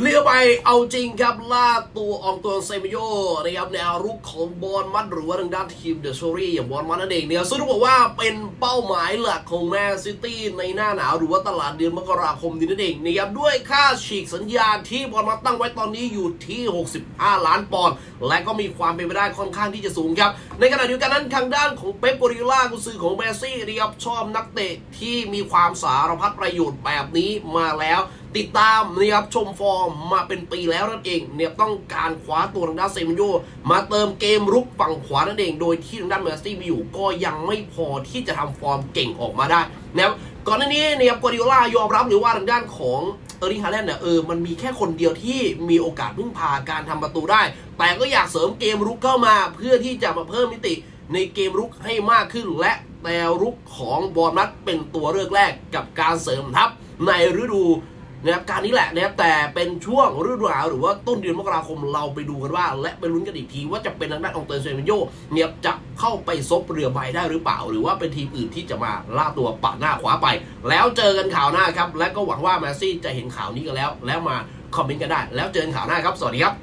เรียกไปเอาจริงครับล่าตัวอองตัวเซมิโยนะครับแนวรุกของบอลมัดหรือว่าทางด้านทีมเดอะโชรี่อย่างบอลมัดนั่นเองเนี่ยซึ่งต้องบอกว่าเป็นเป้าหมายหลักของแมนซิตี้ในหน้าหนาวหรือว่าตลาดเดือนมกราคมนี้นั่นเองนะครับด้วยค่าฉีกสัญญาที่บอลมัดตั้งไว้ตอนนี้อยู่ที่ 65 ล้านปอนด์และก็มีความเป็นไปได้ค่อนข้างที่จะสูงครับ ในขณะเดียวกันนั้นทางด้านของเป๊ปโกริล่ากุซือของแมนซี่นะครับชอบนักเตะที่มีความสารพัดประโยชน์แบบนี้มาแล้ว ติดตามนะครับชมฟอร์มมาเป็นปีแล้วนั่นเองเนี่ยต้องการคว้าตัวทางด้านเซมิโยมาเติมเกมรุกฝั่งขวานั่นเอง โดยที่ทางด้านแมนซี่มีอยู่ก็ยังไม่พอที่จะทำฟอร์มเก่งออกมาได้นะครับก่อนหน้านี้เนี่ยกัวดิโอลายอมรับหรือว่าทางด้านของเออร์ลิงฮาแลนด์เนี่ยเออมันมีแค่คนเดียวที่มีโอกาสพึ่งพาการทำประตูได้ แต่ก็อยากเสริมเกมรุกเข้ามาเพื่อที่จะมาเพิ่มมิติในเกมรุกให้มากขึ้นและแนวรุกของบอลนัดเป็นตัวเลือกแรกกับการเสริมทัพในฤดู นะครับการนี้แหละนะครับแต่เป็นช่วงฤดูหนาวหรือว่าต้นเดือนมกราคมเราไปดูกันว่า และไปลุ้นกันอีกทีว่าจะเป็นทางด้านองเตอร์เซมิโยเนี่ยจะเข้าไปซบเรือใบได้หรือเปล่า หรือว่าเป็นทีมอื่นที่จะมาล่าตัวปาดหน้าขวาไป แล้วเจอกันข่าวหน้าครับ และก็หวังว่าแมสซี่จะเห็นข่าวนี้กันแล้ว แล้วมาคอมเมนต์กันได้ แล้วเจอกันข่าวหน้าครับ สวัสดีครับ